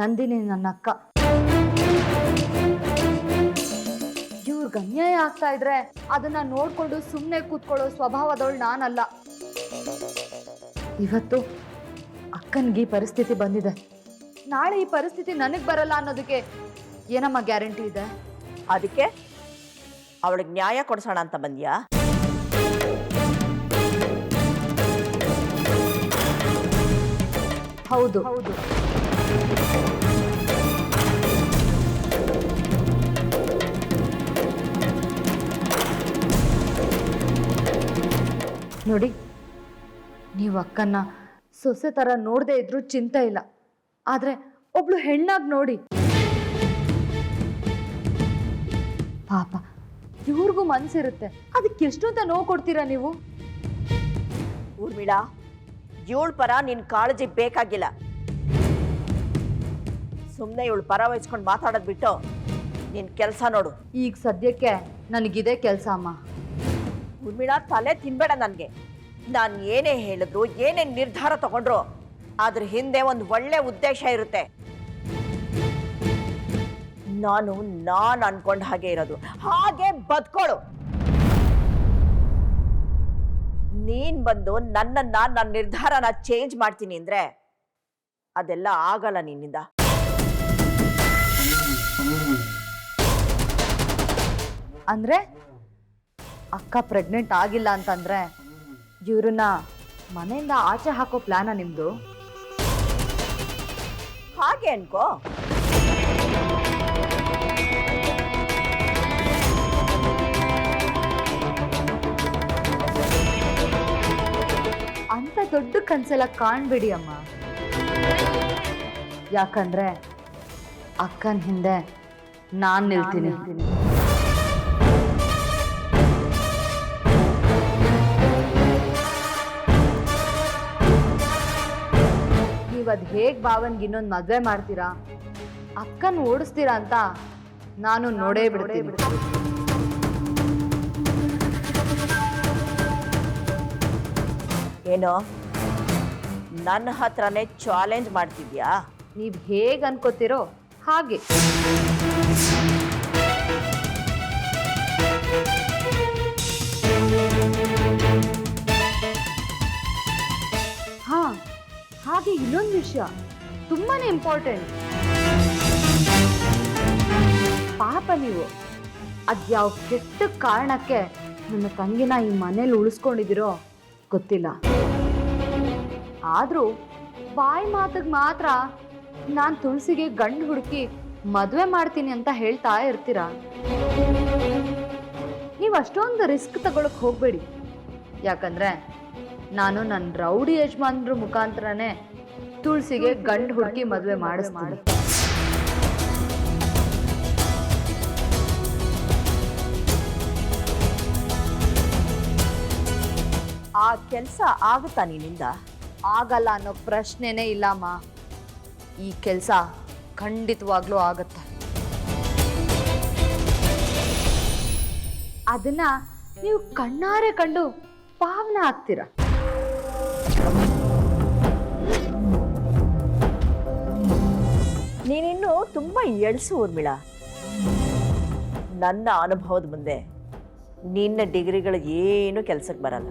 ನಂದಿನಿ ನನ್ನ ಅಕ್ಕ. ಇವ್ರಿಗೆ ಅನ್ಯಾಯ ಆಗ್ತಾ ಇದ್ರೆ ಅದನ್ನ ನೋಡ್ಕೊಂಡು ಸುಮ್ಮನೆ ಕೂತ್ಕೊಳ್ಳೋ ಸ್ವಭಾವದವಳು ನಾನಲ್ಲ. ಇವತ್ತು ಅಕ್ಕನಿಗೆ ಈ ಪರಿಸ್ಥಿತಿ ಬಂದಿದೆ. ನಾಳೆ ಈ ಪರಿಸ್ಥಿತಿ ನನಗೆ ಬರಲ್ಲ ಅನ್ನೋದಕ್ಕೆ ಏನಮ್ಮ ಗ್ಯಾರಂಟಿ ಇದೆ? ಅದಕ್ಕೆ ಅವಳಿಗೆ ನ್ಯಾಯ ಕೊಡಿಸೋಣ ಅಂತ ಬಂದ್ಯಾ? ಹೌದು. ಹೌದು. ನೋಡಿ ನೀವು ಅಕ್ಕನ್ನ ಸೊಸೆ ಥರ ನೋಡದೆ ಇದ್ರೂ ಚಿಂತೆ ಇಲ್ಲ. ಆದ್ರೆ ಒಬ್ಳು ಹೆಣ್ಣಾಗಿ ನೋಡಿ. ಪಾಪ ಇವ್ರಿಗೂ ಮನ್ಸಿರುತ್ತೆ. ಅದಕ್ಕೆ ಎಷ್ಟು ಅಂತ ನೋವು ಕೊಡ್ತೀರಾ ನೀವು? ಊರ್ಮಿಳಾ ಇವಳ ಪರ ನಿನ್ ಕಾಳಜಿ ಬೇಕಾಗಿಲ್ಲ. ಸುಮ್ಮನೆ ಇವಳು ಪರ ವಹಿಸ್ಕೊಂಡು ಮಾತಾಡೋದ್ ಬಿಟ್ಟು ನಿನ್ ಕೆಲಸ ನೋಡು. ಈಗ ಸದ್ಯಕ್ಕೆ ನನಗಿದೆ ಕೆಲಸ ಅಮ್ಮ. ಊರ್ಮಿಳಾ ತಲೆ ತಿನ್ಬೇಡ ನನಗೆ. ನಾನು ಏನೇ ಹೇಳಿದ್ರು, ಏನೇ ನಿರ್ಧಾರ ತಗೊಂಡ್ರು ಅದ್ರ ಹಿಂದೆ ಒಂದು ಒಳ್ಳೆ ಉದ್ದೇಶ ಇರುತ್ತೆ. ನಾನು ನಾನು ಅನ್ಕೊಂಡ ಹಾಗೆ ಇರೋದು. ಹಾಗೆ ಬದ್ಕೊಳು. ನೀನ್ ಬಂದು ನನ್ನನ್ನ ನನ್ನ ನಿರ್ಧಾರನ ಚೇಂಜ್ ಮಾಡ್ತೀನಿ ಅಂದ್ರೆ ಅದೆಲ್ಲ ಆಗಲ್ಲ ನಿನ್ನಿಂದ. ಅಂದ್ರೆ? ಅಕ್ಕ ಪ್ರೆಗ್ನೆಂಟ್ ಆಗಿಲ್ಲ ಅಂತಂದ್ರೆ ಇವ್ರನ್ನ ಮನೆಯಿಂದ ಆಚೆ ಹಾಕೋ ಪ್ಲಾನ ನಿಮ್ದು? ಹಾಗೆ ಅನ್ಕೋ. ಅಂತ ದೊಡ್ಡ ಕನ್ಸೆಲ್ಲ ಕಾಣ್ಬೇಡಿ ಅಮ್ಮ. ಯಾಕಂದ್ರೆ ಅಕ್ಕನ ಹಿಂದೆ ನಾನು ನಿಲ್ತೀನಿ. ನೀವ್ ಅದು ಹೇಗೆ ಭಾವನ್ಗೆ ಇನ್ನೊಂದು ಮದುವೆ ಮಾಡ್ತೀರಾ? ಅಕ್ಕನ ಓಡಿಸ್ತೀರಾ ಅಂತ ನಾನು ನೋಡೇ ಬಿಡ್ತೀನಿ. ಏನೋ? ನನ್ನ ಹತ್ರನೇ ಚಾಲೆಂಜ್ ಮಾಡ್ತಿದ್ಯಾ? ನೀವು ಹೇಗೆ ಅನ್ಕೋತಿರೋ ಹಾಗೆ. ಹಾಗೆ ಇನ್ನೊಂದು ವಿಷಯ. ತುಂಬಾನೇ ಇಂಪಾರ್ಟೆಂಟ್ ಪಾಪ ನೀವು. ಅದ್ಯಾವ ಕೆಟ್ಟ ಕಾರಣಕ್ಕೆ ನನ್ನ ತಂಗಿನ ಈ ಮನೇಲಿ ಉಳಿಸ್ಕೊಂಡಿದ್ದೀರೋ ಗೊತ್ತಿಲ್ಲ. ಆದರೂ ಬಾಯಿ ಮಾತಿಗೆ ಮಾತ್ರ ನಾನು ತುಳಸಿಗೆ ಗಂಡು ಹುಡುಕಿ ಮದುವೆ ಮಾಡ್ತೀನಿ ಅಂತ ಹೇಳ್ತಾ ಇರ್ತೀರ? ನೀವು ಅಷ್ಟೊಂದು ರಿಸ್ಕ್ ತಗೊಳಕ್ ಹೋಗ್ಬೇಡಿ. ಯಾಕಂದ್ರೆ ನಾನು ನನ್ನ ರೌಡಿ ಯಜಮಾನ್ರ ಮುಖಾಂತರನೇ ತುಳಸಿಗೆ ಗಂಡು ಹುಡುಕಿ ಮದುವೆ ಮಾಡಿಸ್ತೀನಿ. ಆ ಕೆಲಸ ಆಗುತ್ತಾ ನಿನ್ನಿಂದ ಆಗಲ್ಲ ಅನ್ನೋ ಪ್ರಶ್ನೆನೇ ಇಲ್ಲಮ್ಮ. ಈ ಕೆಲಸ ಖಂಡಿತವಾಗ್ಲೂ ಆಗತ್ತೆ. ಅದನ್ನ ನೀವು ಕಣ್ಣಾರೆ ಕಂಡು ಪಾವನ ಆಗ್ತೀರ? ನೀನಿನ್ನು ತುಂಬ ಎಳ್ಸು ಊರ್ಮಿಳ. ನನ್ನ ಅನುಭವದ ಮುಂದೆ ನಿನ್ನ ಡಿಗ್ರಿಗಳು ಏನು ಕೆಲ್ಸಕ್ಕೆ ಬರಲ್ಲ.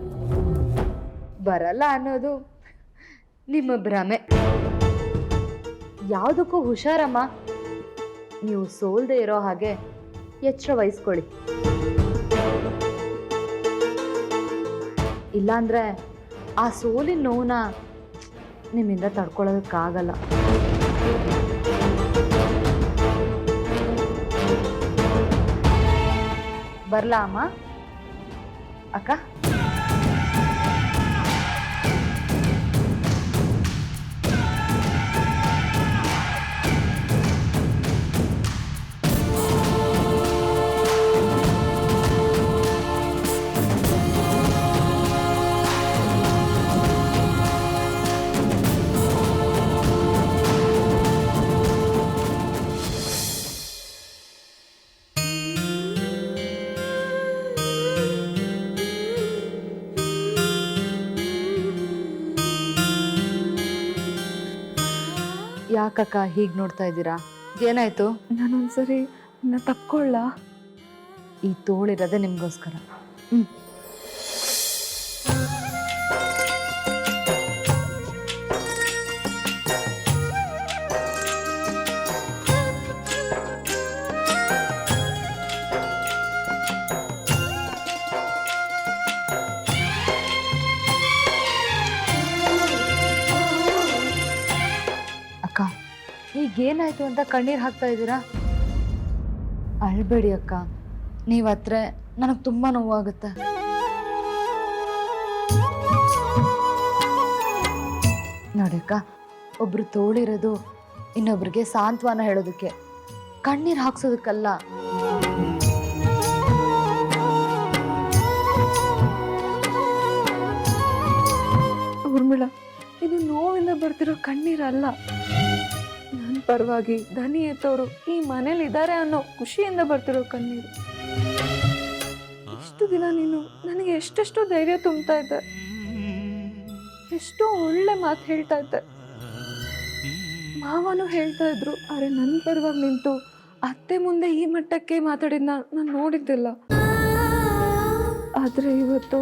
ಬರಲ್ಲ ಅನ್ನೋದು ನಿಮ್ಮ ಭ್ರಮೆ. ಯಾವುದಕ್ಕೂ ಹುಷಾರಮ್ಮ. ನೀವು ಸೋಲ್ದೆ ಇರೋ ಹಾಗೆ ಎಚ್ಚರ ವಹಿಸ್ಕೊಳ್ಳಿ ಇಲ್ಲಾಂದ್ರೆ ಆ ಸೋಲಿನ ನೋವನ್ನ ನಿಮ್ಮಿಂದ ತಡ್ಕೊಳ್ಳೋದಕ್ಕಾಗಲ್ಲ. ಬರ್ಲಾ ಅಮ್ಮ? ಅಕ್ಕ? ಯಾಕಕ್ಕ ಹೀಗೆ ನೋಡ್ತಾ ಇದ್ದೀರಾ? ಏನಾಯ್ತು? ನಾನೊಂದ್ಸರಿ ನಾ ತಪ್ಕೊಳ್ಳ ಈ ತೋಳಿರೋದೇ ನಿಮಗೋಸ್ಕರ. ಹ್ಞೂ ಈಗೇನಾಯ್ತು ಅಂತ ಕಣ್ಣೀರು ಹಾಕ್ತಾ ಇದ್ದೀರಾ? ಅಳ್ಬೇಡಿ ಅಕ್ಕ. ನೀವು ಹತ್ರ ನನಗೆ ತುಂಬ ನೋವಾಗುತ್ತೆ. ನೋಡಿ ಅಕ್ಕ, ಒಬ್ರು ತೋಳಿರೋದು ಇನ್ನೊಬ್ರಿಗೆ ಸಾಂತ್ವನ ಹೇಳೋದಕ್ಕೆ. ಕಣ್ಣೀರು ಹಾಕ್ಸೋದಕ್ಕಲ್ಲ. ಊರ್ಮಿಳ ಇದು ನೋವಿಂದ ಬರ್ತಿರೋ ಕಣ್ಣೀರಲ್ಲ. ನನ್ನ ಪರವಾಗಿ ಧನಿ ಎತ್ತವರು ಈ ಮನೇಲಿ ಇದ್ದಾರೆ ಅನ್ನೋ ಖುಷಿಯಿಂದ ಬರ್ತಿರೋ ಕಣ್ಣೀರು. ಇಷ್ಟು ದಿನ ನೀನು ನನಗೆ ಎಷ್ಟೆಷ್ಟೋ ಧೈರ್ಯ ತುಂಬ್ತಾ ಇದ್ದೆ. ಎಷ್ಟೋ ಒಳ್ಳೆ ಮಾತು ಹೇಳ್ತಾ ಇದ್ದೆ. ಮಾವನು ಹೇಳ್ತಾ ಇದ್ರು, ಅರೆ ನನ್ನ ಪರವಾಗಿ ನಿಂತು ಅತ್ತೆ ಮುಂದೆ ಈ ಮಟ್ಟಕ್ಕೆ ಮಾತಾಡಿದ್ನ ನಾನು ನೋಡಿದ್ದಿಲ್ಲ. ಆದ್ರೆ ಇವತ್ತು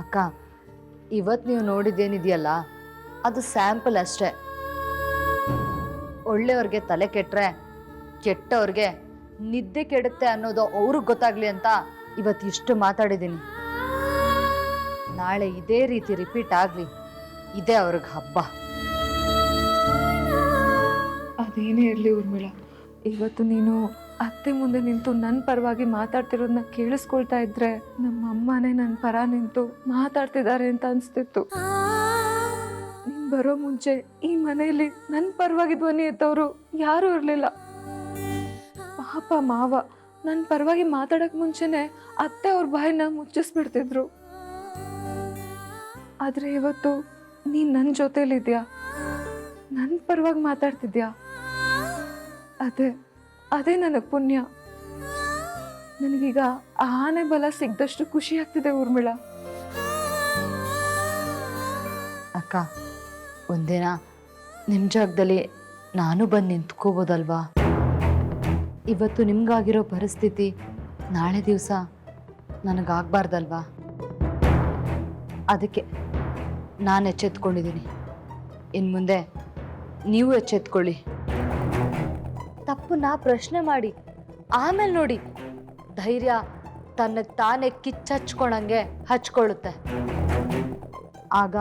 ಅಕ್ಕ ಇವತ್ತು ನೀವು ನೋಡಿದ್ದೇನಿದೆಯಲ್ಲ, ಅದು ಸ್ಯಾಂಪಲ್ ಅಷ್ಟೇ. ಒಳ್ಳೆಯವ್ರಿಗೆ ತಲೆ ಕೆಟ್ಟರೆ ಕೆಟ್ಟವ್ರಿಗೆ ನಿದ್ದೆ ಕೆಡುತ್ತೆ ಅನ್ನೋದು ಅವ್ರಿಗೆ ಗೊತ್ತಾಗ್ಲಿ ಅಂತ ಇವತ್ತು ಇಷ್ಟು ಮಾತಾಡಿದ್ದೀನಿ ನಾಳೆ ಇದೇ ರೀತಿ ರಿಪೀಟ್ ಆಗಲಿ, ಇದೇ ಅವ್ರಿಗೆ ಹಬ್ಬ. ಅದೇನೇ ಇರಲಿ ಊರ್ಮಿಳ, ಇವತ್ತು ನೀನು ಅತ್ತೆ ಮುಂದೆ ನಿಂತು ನನ್ನ ಪರವಾಗಿ ಮಾತಾಡ್ತಿರೋದನ್ನ ಕೇಳಿಸ್ಕೊಳ್ತಾ ಇದ್ರೆ ನಮ್ಮ ಅಮ್ಮನೇ ನನ್ನ ಪರ ನಿಂತು ಮಾತಾಡ್ತಿದ್ದಾರೆ ಅಂತ ಅನಿಸ್ತಿತ್ತು. ಬರೋ ಮುಂಚೆ ಈ ಮನೆಯಲ್ಲಿ ನನ್ನ ಪರವಾಗಿ ಧ್ವನಿ ಎತ್ತವರು ಯಾರೂ ಇರಲಿಲ್ಲ. ಪಾಪ ಮಾವ ನನ್ನ ಪರವಾಗಿ ಮಾತಾಡಕ್ ಮುಂಚೆನೆ ಅತ್ತೆ ಅವ್ರ ಬಾಯಿನ ಮುಚ್ಚಿಸ್ಬಿಡ್ತಿದ್ರು. ಆದ್ರೆ ಇವತ್ತು ನೀನ್ ನನ್ನ ಜೊತೆಲಿದ್ಯಾ? ನನ್ನ ಪರವಾಗಿ ಮಾತಾಡ್ತಿದ್ಯಾ? ಅದೇ ಅದೇ ನನಗೆ ಪುಣ್ಯ. ನನಗೀಗ ಆನೆ ಬಲ ಸಿಗ್ದಷ್ಟು ಖುಷಿ ಆಗ್ತಿದೆ ಊರ್ಮಿಳ. ಅಕ್ಕ ಒಂದಿನ ನಿಮ್ಮ ಜಾಗದಲ್ಲಿ ನಾನು ಬಂದು ನಿಂತ್ಕೋಬೋದಲ್ವಾ? ಇವತ್ತು ನಿಮ್ಗಾಗಿರೋ ಪರಿಸ್ಥಿತಿ ನಾಳೆ ದಿವಸ ನನಗಾಗಬಾರ್ದಲ್ವಾ? ಅದಕ್ಕೆ ನಾನು ಎಚ್ಚೆತ್ಕೊಂಡಿದ್ದೀನಿ ಇನ್ನು ಮುಂದೆ ನೀವು ಎಚ್ಚೆತ್ಕೊಳ್ಳಿ. ತಪ್ಪನ್ನ ಪ್ರಶ್ನೆ ಮಾಡಿ, ಆಮೇಲೆ ನೋಡಿ. ಧೈರ್ಯ ತನ್ನ ತಾನೇ ಕಿಚ್ಚಚ್ಕೊಳಂಗೆ ಹಚ್ಕೊಳ್ಳುತ್ತೆ. ಆಗ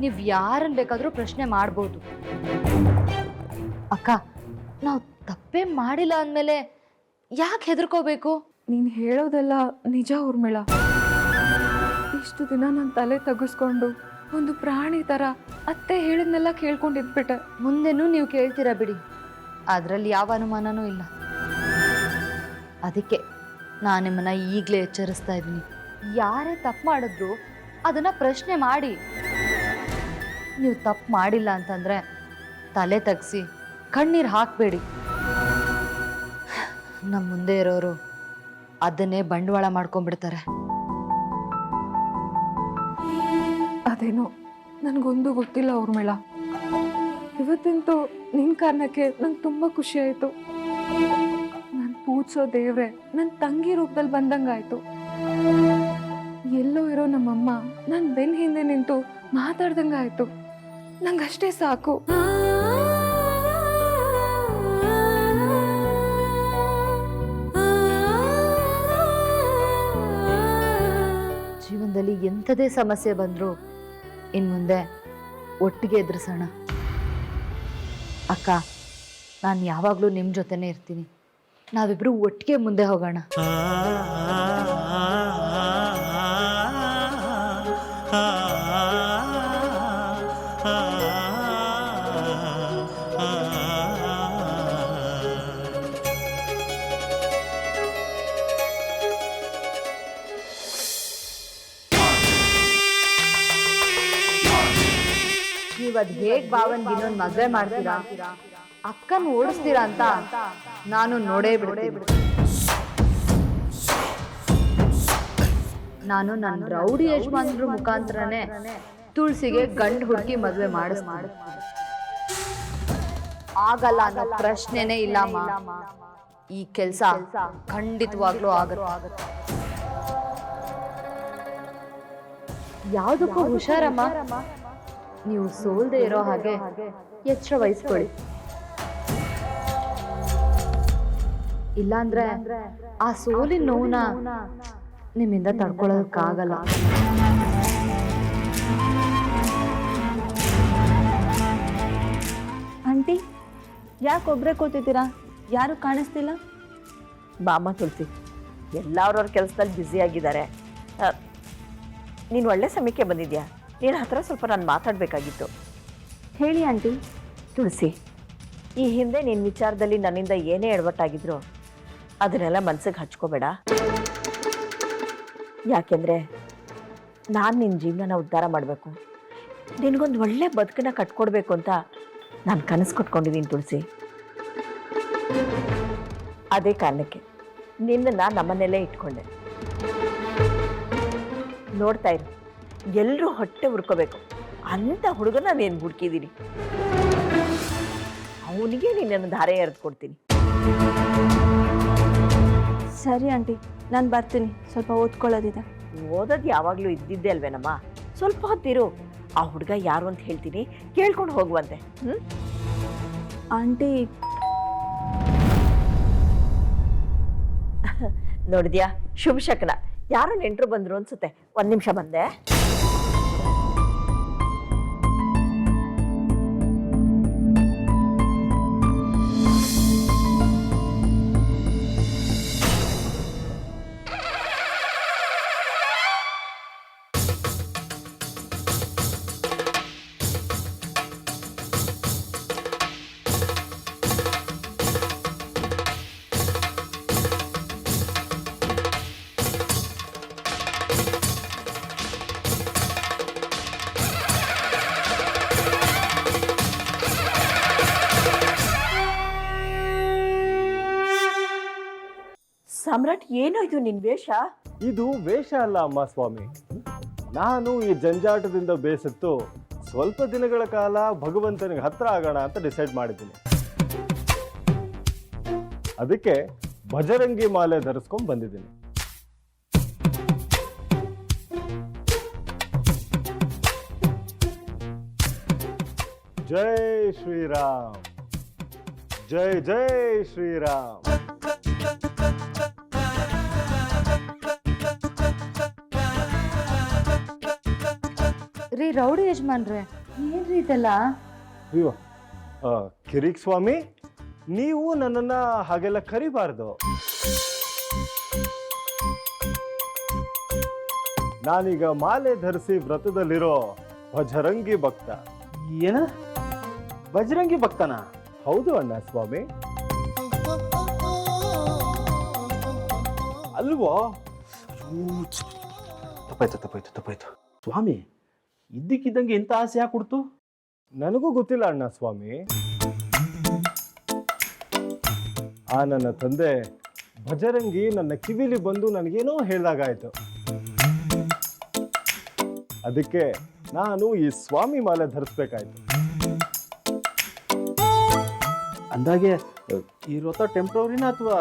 ನೀವು ಯಾರನ್ನ ಬೇಕಾದರೂ ಪ್ರಶ್ನೆ ಮಾಡ್ಬೋದು. ಅಕ್ಕ ನಾವು ತಪ್ಪೇ ಮಾಡಿಲ್ಲ ಅಂದಮೇಲೆ ಯಾಕೆ ಹೆದರ್ಕೋಬೇಕು? ನೀನು ಹೇಳೋದೆಲ್ಲ ನಿಜ ಊರ್ಮಿಳ. ಇಷ್ಟು ದಿನ ನನ್ನ ತಲೆ ತಗ್ಗಿಸ್ಕೊಂಡು ಒಂದು ಪ್ರಾಣಿ ಥರ ಅತ್ತೆ ಹೇಳಿದ್ನೆಲ್ಲ ಕೇಳ್ಕೊಂಡಿದ್ಬಿಟ್ಟೆ. ಮುಂದೆನೂ ನೀವು ಕೇಳ್ತೀರಾ ಬಿಡಿ. ಅದರಲ್ಲಿ ಯಾವ ಅನುಮಾನನೂ ಇಲ್ಲ. ಅದಕ್ಕೆ ನಾನು ನಿಮ್ಮನ್ನ ಈಗಲೇ ಎಚ್ಚರಿಸ್ತಾ ಇದ್ದೀನಿ. ಯಾರೇ ತಪ್ಪು ಮಾಡಿದ್ರು ಅದನ್ನ ಪ್ರಶ್ನೆ ಮಾಡಿ. ನೀವು ತಪ್ಪು ಮಾಡಿಲ್ಲ ಅಂತಂದರೆ ತಲೆ ತಗ್ಸಿ, ಕಣ್ಣೀರು ಹಾಕಬೇಡಿ. ನಮ್ಮ ಮುಂದೆ ಇರೋರು ಅದನ್ನೇ ಬಂಡವಾಳ ಮಾಡ್ಕೊಂಡ್ಬಿಡ್ತಾರೆ. ಅದೇನು, ನನಗೊಂದು ಗೊತ್ತಿಲ್ಲ ಊರ್ಮಿಳ ಇವತ್ತಂತೂ ನಿನ್ನ ಕಾರಣಕ್ಕೆ ನಂಗೆ ತುಂಬ ಖುಷಿ ಆಯಿತು. ನಾನು ಪೂಜಿಸೋ ದೇವ್ರೆ ನನ್ನ ತಂಗಿ ರೂಪದಲ್ಲಿ ಬಂದಂಗಾಯ್ತು. ಎಲ್ಲೋ ಇರೋ ನಮ್ಮಮ್ಮ ನಾನು ಬೆನ್ನ ಹಿಂದೆ ನಿಂತು ಮಾತಾಡ್ದಂಗಾಯ್ತು. ನಂಗಷ್ಟೇ ಸಾಕು. ಜೀವನದಲ್ಲಿ ಎಂಥದೇ ಸಮಸ್ಯೆ ಬಂದರೂ ಇನ್ನು ಮುಂದೆ ಒಟ್ಟಿಗೆ ಎದುರಿಸೋಣ. ಅಕ್ಕ ನಾನು ಯಾವಾಗಲೂ ನಿಮ್ಮ ಜೊತೆನೇ ಇರ್ತೀನಿ. ನಾವಿಬ್ರು ಒಟ್ಟಿಗೆ ಮುಂದೆ ಹೋಗೋಣ. ಅದು ಹೇಗ್ ಬಾವನ್ ಇನ್ನೊಂದ್ ಮದ್ವೆ ಮಾಡ್ತೀರಾ? ಅಕ್ಕನ್ ಓಡಿಸ್ತೀರಾ ಅಂತ ನಾನು ನೋಡೇ ಬಿಡೇ ನಾನು ನನ್ನ ರೌಡಿ ಯಜಮಾನ್ರ ಮುಖಾಂತರನೇ ತುಳಸಿಗೆ ಗಂಡು ಹುಡುಕಿ ಮದ್ವೆ ಮಾಡ ಆಗಲ್ಲ ಅನ್ನೋ ಪ್ರಶ್ನೆನೇ ಇಲ್ಲಮ್ಮ ಈ ಕೆಲಸ ಖಂಡಿತವಾಗ್ಲೂ ಆಗುತ್ತೆ. ಯಾವುದಕ್ಕೂ ಹುಷಾರಮ್ಮ. ನೀವು ಸೋಲ್ದೆ ಇರೋ ಹಾಗೆ ಎಚ್ಚರ ವಹಿಸ್ಕೊಳ್ಳಿ ಇಲ್ಲಾಂದ್ರೆ ಆ ಸೋಲಿನ ನೋವನ್ನ ನಿಮ್ಮಿಂದ ತಡ್ಕೊಳ್ಳೋದಕ್ಕಾಗಲ್ಲ. ಆಂಟಿ ಯಾಕೆ ಒಬ್ಬರೇ ಕೂತಿದ್ದೀರಾ? ಯಾರು ಕಾಣಿಸ್ತಿಲ್ಲ? ಬಾಮ ತುಳಸಿ ಎಲ್ಲರವ್ರ ಕೆಲಸದಲ್ಲಿ ಬ್ಯುಸಿ ಆಗಿದ್ದಾರೆ. ನೀನು ಒಳ್ಳೆ ಸಮಯಕ್ಕೆ ಬಂದಿದ್ಯಾ? ನೀನು ಹತ್ರ ಸ್ವಲ್ಪ ನಾನು ಮಾತಾಡಬೇಕಾಗಿತ್ತು. ಹೇಳಿ ಆಂಟಿ. ತುಳಸಿ ಈ ಹಿಂದೆ ನಿನ್ನ ವಿಚಾರದಲ್ಲಿ ನನ್ನಿಂದ ಏನೇ ಎಡವಟ್ಟಾಗಿದ್ರು ಅದನ್ನೆಲ್ಲ ಮನ್ಸಿಗೆ ಹಚ್ಕೋಬೇಡ. ಯಾಕೆಂದರೆ ನಾನು ನಿನ್ನ ಜೀವನನ ಉದ್ಧಾರ ಮಾಡಬೇಕು. ನಿನಗೊಂದು ಒಳ್ಳೆ ಬದುಕನ್ನ ಕಟ್ಕೊಡ್ಬೇಕು ಅಂತ ನಾನು ಕನಸು ಕಟ್ಕೊಂಡಿದ್ದೀನಿ ತುಳಸಿ. ಅದೇ ಕಾರಣಕ್ಕೆ ನಿನ್ನನ್ನು ನಮ್ಮನೆಲ್ಲೇ ಇಟ್ಕೊಂಡೆ. ನೋಡ್ತಾ ಇರು. ಎಲ್ಲರೂ ಹೊಟ್ಟೆ ಹುಡ್ಕೋಬೇಕು ಅಂಥ ಹುಡುಗನ ನೀನು ಹುಡುಕಿದ್ದೀನಿ? ಅವನಿಗೆ ನೀನು ಧಾರೆ ಎರೆದು ಕೊಡ್ತೀನಿ. ಸರಿ ಆಂಟಿ ನಾನು ಬರ್ತೀನಿ. ಸ್ವಲ್ಪ ಓದ್ಕೊಳ್ಳೋದಿದೆ. ಓದೋದು ಯಾವಾಗಲೂ ಇದ್ದಿದ್ದೆ ಅಲ್ವೇನಮ್ಮ ಸ್ವಲ್ಪ ಹೊತ್ತಿರು ಆ ಹುಡುಗ ಯಾರು ಅಂತ ಹೇಳ್ತೀನಿ. ಕೇಳ್ಕೊಂಡು ಹೋಗುವಂತೆ. ಹ್ಞೂ ಆಂಟಿ. ನೋಡಿದ್ಯಾ? ಶುಭ ಶಕನ. ಯಾರು ನೆಂಟರು ಬಂದರು ಅನ್ಸುತ್ತೆ. ಒಂದು ನಿಮಿಷ ಬಂದೆ. ಸಾಮ್ರಾಟ್ ಏನೋ ಇದು ನಿನ್ ವೇಷ? ಇದು ವೇಷ ಅಲ್ಲ ಅಮ್ಮ ಸ್ವಾಮಿ. ನಾನು ಈ ಜಂಜಾಟದಿಂದ ಬೇಸತ್ತು. ಸ್ವಲ್ಪ ದಿನಗಳ ಕಾಲ ಭಗವಂತನಿಗೆ ಹತ್ರ ಆಗೋಣ ಅಂತ ಡಿಸೈಡ್ ಮಾಡಿದ್ದೀನಿ. ಅದಕ್ಕೆ ಭಜರಂಗಿ ಮಾಲೆ ಧರಿಸ್ಕೊಂಡ್ ಬಂದಿದ್ದೀನಿ. ಜೈ ಶ್ರೀರಾಮ್. ಜೈ ಜೈ ಶ್ರೀರಾಮ್. ರೀ ರೌಡಿ ಯಜಮಾನ್ರೆ. ಏನ್ರಿ ಇದೆಲ್ಲ? ಅಯ್ಯೋ ಆ, ಕಿರಿಕ್ ಸ್ವಾಮಿ ನೀವು ನನ್ನನ್ನ ಹಾಗೆಲ್ಲ ಕರಿಬಾರ್ದು. ನಾನೀಗ ಮಾಲೆ ಧರಿಸಿ ವ್ರತದಲ್ಲಿರೋ ಭಜರಂಗಿ ಭಕ್ತ. ಏನ? ಭಜರಂಗಿ ಭಕ್ತನ? ಹೌದು ಅಣ್ಣ ಸ್ವಾಮಿ. ಅಲ್ವೋ? ತಪ್ಪಾಯ್ತು ತಪ್ಪಾಯ್ತು ತಪ್ಪಾಯ್ತು. ಸ್ವಾಮಿ ಇದ್ದಕ್ಕಿದ್ದಂಗೆ ಎಂತ ಆಸೆ ಯಾಕೆ ಕೊಡ್ತು ನನಗೂ ಗೊತ್ತಿಲ್ಲ ಅಣ್ಣ ಸ್ವಾಮಿ. ಆ ನನ್ನ ತಂದೆ ಭಜರಂಗಿ ನನ್ನ ಕಿವಿಲಿ ಬಂದು ನನಗೇನೋ ಹೇಳ್ದಾಗಾಯ್ತು. ಅದಕ್ಕೆ ನಾನು ಈ ಸ್ವಾಮಿ ಮಾಲೆ ಧರಿಸ್ಬೇಕಾಯ್ತು. ಅಂದಾಗೆ ಈ ವ್ರತ ಟೆಂಪ್ರವರಿನ ಅಥವಾ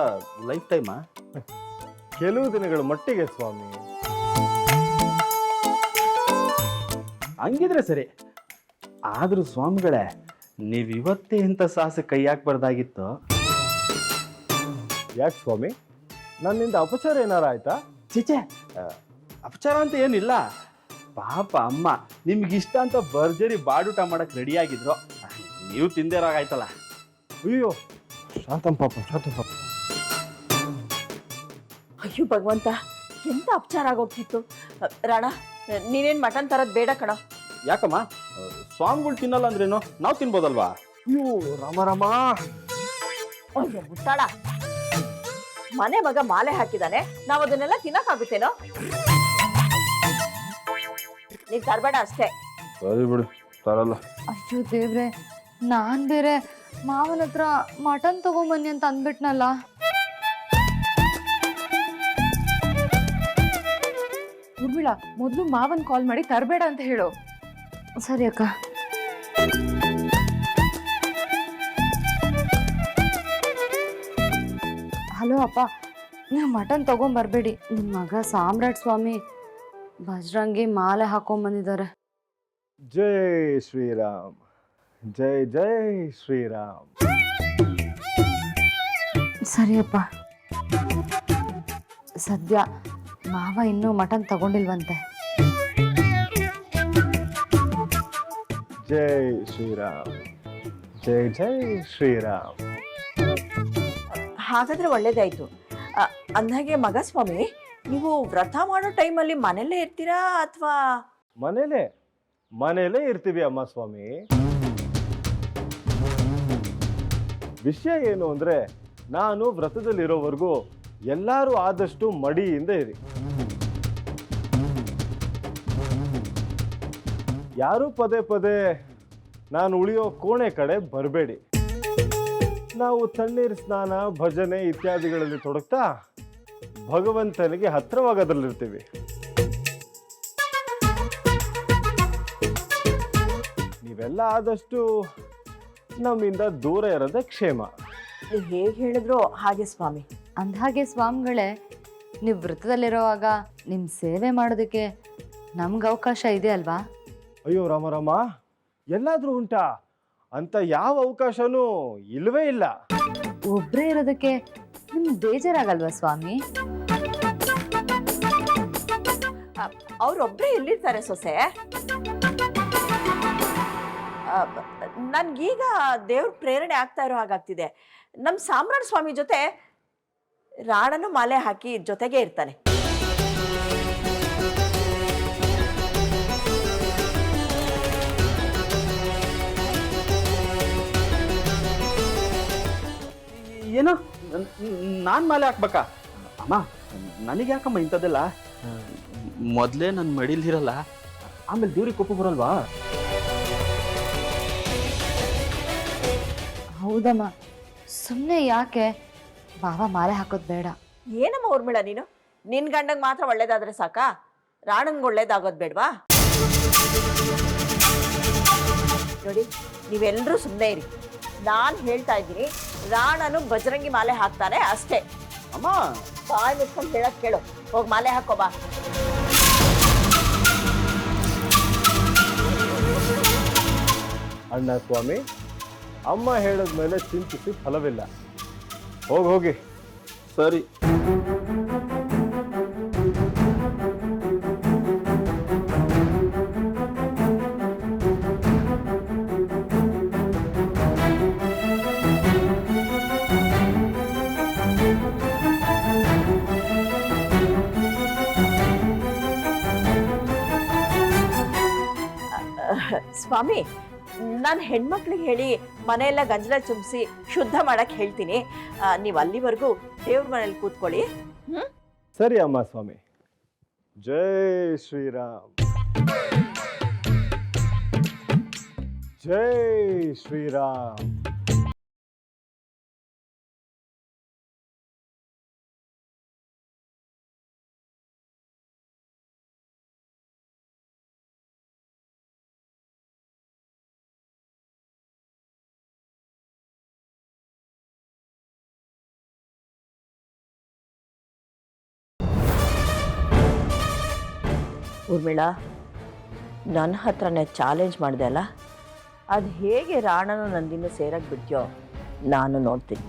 ಲೈಫ್ ಟೈಮಾ ಕೆಲವು ದಿನಗಳ ಮಟ್ಟಿಗೆ ಸ್ವಾಮಿ. ಹಂಗಿದ್ರೆ ಸರಿ. ಆದರೂ ಸ್ವಾಮಿಗಳೇ ನೀವು ಇವತ್ತೇ ಇಂಥ ಸಾಹಸ ಕೈ ಹಾಕ್ಬಾರ್ದಾಗಿತ್ತು ಯಾಕೆ ಸ್ವಾಮಿ? ನನ್ನಿಂದ ಅಪಚಾರ ಏನಾರ ಆಯ್ತಾ? ಚಿಚೆ ಅಪಚಾರ ಅಂತ ಏನಿಲ್ಲ. ಪಾಪ ಅಮ್ಮ ನಿಮ್ಗಿಷ್ಟ ಅಂತ ಭರ್ಜರಿ ಬಾಡೂಟ ಮಾಡಕ್ ರೆಡಿ ಆಗಿದ್ರು ನೀವು ತಿಂದೇರಾಗಾಯ್ತಲ್ಲ. ಅಯ್ಯೋ ಶಾಂತಂ ಪಾಪ ಶಾಂತಂ ಪಾಪ. ಅಯ್ಯೋ ಭಗವಂತ ಎಂತ ಅಪಚಾರ ಆಗೋಗ್ತಿತ್ತು? ರಾಣ ನೀನೇನು ಮಟನ್ ತರದ್ ಬೇಡ ಕಣ. ಯಾಕಮ್ಮ? ಸಾಂಗ್ಗಳು ಸ್ವಾಮಿಗಳು ತಿನ್ನಲ್ಲ ಅಂದ್ರೇನು? ನಾವು ತಿನ್ಬೋದಲ್ವಾ? ಅಯ್ಯೋ ರಾಮ ರಾಮ. ಅಯ್ಯೋ ಮುಟ್ಟಾಳ ಮನೆ ಮಗ ಮಾಲೆ ಹಾಕಿದಾನೆ ನಾವು ಅದನ್ನೆಲ್ಲ ತಿನ್ನಕ್ಕಾಗುತ್ತೇನೋ? ನೀನ್ ತರಬೇಡ ಅಷ್ಟೇ. ಸರಿ ಬಿಡು ತರಲ್ಲ. ಅಯ್ಯೋ ದೇವ್ರೆ ನಾನ್ ಬೇರೆ ಮಾವನ ಹತ್ರ ಮಟನ್ ತಗೊಂಬನ್ನಿ ಅಂತ ಅಂದ್ಬಿಟ್ನಲ್ಲ. ಉರ್ಮಿಳಾ ಮೊದಲು ಮಾವನ್ ಕಾಲ್ ಮಾಡಿ ತರಬೇಡ ಅಂತ ಹೇಳು. ಸರಿ ಅಕ್ಕ. ಹಲೋ ಅಪ್ಪ ನೀವು ಮಟನ್ ತೊಗೊಂಬರ್ಬೇಡಿ. ನಿಮ್ಮ ಮಗ ಸಾಮ್ರಾಟ್ ಸ್ವಾಮಿ ಬಜರಂಗಿ ಮಾಲೆ ಹಾಕೊಂಬಂದಿದ್ದಾರೆ. ಜೈ ಶ್ರೀರಾಮ್ ಜೈ ಜೈ ಶ್ರೀರಾಮ್. ಸರಿಯಪ್ಪ ಸದ್ಯ ಮಾವ ಇನ್ನೂ ಮಟನ್ ತಗೊಂಡಿಲ್ವಂತೆ. ಜೈ ಶ್ರೀರಾಮ್. ಜೈ ಜೈ ಶ್ರೀರಾಮ್. ಹಾಗಾದ್ರೆ ಒಳ್ಳೇದಾಯ್ತು. ಅಂದಾಗೆ ಅಂದ್ಹಾಗೆ ಮಗ ಸ್ವಾಮಿ ನೀವು ವ್ರತ ಮಾಡೋ ಟೈಮಲ್ಲಿ ಮನೆಯಲ್ಲೇ ಇರ್ತೀರಾ ಅಥವಾ? ಮನೇಲೆ ಮನೇಲೇ ಇರ್ತೀವಿ ಅಮ್ಮ ಸ್ವಾಮಿ. ವಿಷಯ ಏನು ಅಂದ್ರೆ ನಾನು ವ್ರತದಲ್ಲಿರೋವರೆಗೂ ಎಲ್ಲರೂ ಆದಷ್ಟು ಮಡಿಯಿಂದ ಇರಿ. ಯಾರು ಪದೇ ಪದೇ ನಾನು ಉಳಿಯೋ ಕೋಣೆ ಕಡೆ ಬರಬೇಡಿ. ನಾವು ತಣ್ಣೀರು ಸ್ನಾನ ಭಜನೆ ಇತ್ಯಾದಿಗಳಲ್ಲಿ ತೊಡಗ್ತಾ ಭಗವಂತನಿಗೆ ಹತ್ರವಾಗದಲ್ಲಿರ್ತೀವಿ. ನೀವೆಲ್ಲ ಆದಷ್ಟು ನಮ್ಮಿಂದ ದೂರ ಇರೋದೇ ಕ್ಷೇಮ. ನೀವು ಹೇಗೆ ಹೇಳಿದ್ರು ಹಾಗೆ ಸ್ವಾಮಿ. ಅಂದ್ಹಾಗೆ ಸ್ವಾಮಿಗಳೇ ನೀವು ವೃತ್ತದಲ್ಲಿರೋವಾಗ ನಿಮ್ಮ ಸೇವೆ ಮಾಡೋದಕ್ಕೆ ನಮ್ಗೆ ಅವಕಾಶ ಇದೆ ಅಲ್ವಾ? ಅಯ್ಯೋ ರಾಮ ರಾಮ ಎಲ್ಲಾದರೂ ಉಂಟಾ? ಅಂತ ಯಾವ ಅವಕಾಶನೂ ಇಲ್ಲವೇ ಇಲ್ಲ. ಒಬ್ಬರೇ ಇರೋದಕ್ಕೆ ನಿಮ್ಗೆ ಬೇಜಾರಾಗಲ್ವಾ ಸ್ವಾಮಿ? ಅವ್ರೊಬ್ರೇ ಎಲ್ಲಿರ್ತಾರೆ ಸೊಸೆ? ನನ್ಗೀಗ ದೇವ್ರ ಪ್ರೇರಣೆ ಆಗ್ತಾ ಇರೋ ಹಾಗಾಗ್ತಿದೆ. ನಮ್ಮ ಸಾಮ್ರಾಟ್ ಸ್ವಾಮಿ ಜೊತೆ ರಾಣನು ಮಾಲೆ ಹಾಕಿ ಜೊತೆಗೆ ಇರ್ತಾನೆ. ಏನೋ ನಾನು ಮಾಲೆ ಹಾಕ್ಬೇಕಾ? ಅಮ್ಮ ನನಗೆ ಯಾಕಮ್ಮ ಇಂಥದ್ದೆಲ್ಲ? ಮೊದಲೇ ನನ್ನ ಮಡಿಲಿರಲ್ಲ ಆಮೇಲೆ ದೇವ್ರಿಗೆ ಕೊಪ್ಪು ಬರಲ್ವಾ? ಹೌದಮ್ಮ. ಸುಮ್ಮನೆ ಯಾಕೆ? ಬಾಬಾ ಮಾಲೆ ಹಾಕೋದು ಬೇಡ. ಏನಮ್ಮ ಊರ್ಮಿಳ ನೀನು? ನಿನ್ ಗಂಡಂಗ್ ಮಾತ್ರ ಒಳ್ಳೇದಾದ್ರೆ ಸಾಕಾ? ರಾಣಂಗೆ ಒಳ್ಳೇದಾಗೋದ್ ಬೇಡ್ವಾ? ನೋಡಿ ನೀವೆಲ್ಲರೂ ಸುಮ್ಮನೆ ಇರಿ. ನಾನು ಹೇಳ್ತಾ ಇದ್ದೀನಿ. ರಾಣನು ಬಜರಂಗಿ ಮಾಲೆ ಹಾಕ್ತಾನೆ ಅಷ್ಟೇ. ಅಮ್ಮ. ಬಾಯ್ ಮುಚ್ಕೊಂಡು ಹೇಳಕ್ ಕೇಳು. ಹೋಗಿ ಮಾಲೆ ಹಾಕೋ ಬಾ. ಅಣ್ಣ ಸ್ವಾಮಿ ಅಮ್ಮ ಹೇಳಿದ ಮೇಲೆ ಚಿಂತಿಸಿ ಫಲವಿಲ್ಲ. ಹೋಗಿ ಹೋಗಿ. ಸರಿ. ಸ್ವಾಮಿ, ನಾನು ಹೆಣ್ಮಕ್ಳಿಗೆ ಹೇಳಿ ಮನೆಯೆಲ್ಲ ಗಂಜಲ ಚುಮ್ಸಿ ಶುದ್ಧ ಮಾಡಕ್ಕೆ ಹೇಳ್ತೀನಿ. ನೀವು ಅಲ್ಲಿವರೆಗೂ ದೇವ್ರ ಮನೇಲಿ ಕೂತ್ಕೊಳ್ಳಿ. ಹ್ಮ್? ಸರಿ ಅಮ್ಮ ಸ್ವಾಮಿ. ಜೈ ಶ್ರೀರಾಮ್. ಜೈ ಶ್ರೀರಾಮ್. ಊರ್ಮಿಳಾ ನನ್ನ ಹತ್ರನೇ ಚಾಲೆಂಜ್ ಮಾಡಿದೆ ಅಲ್ಲ? ಅದು ಹೇಗೆ ರಾಣನು ನಂದಿನ ಸೇರಕ್ಕೆ ಬಿಡ್ತೀಯೋ ನಾನು ನೋಡ್ತೀನಿ.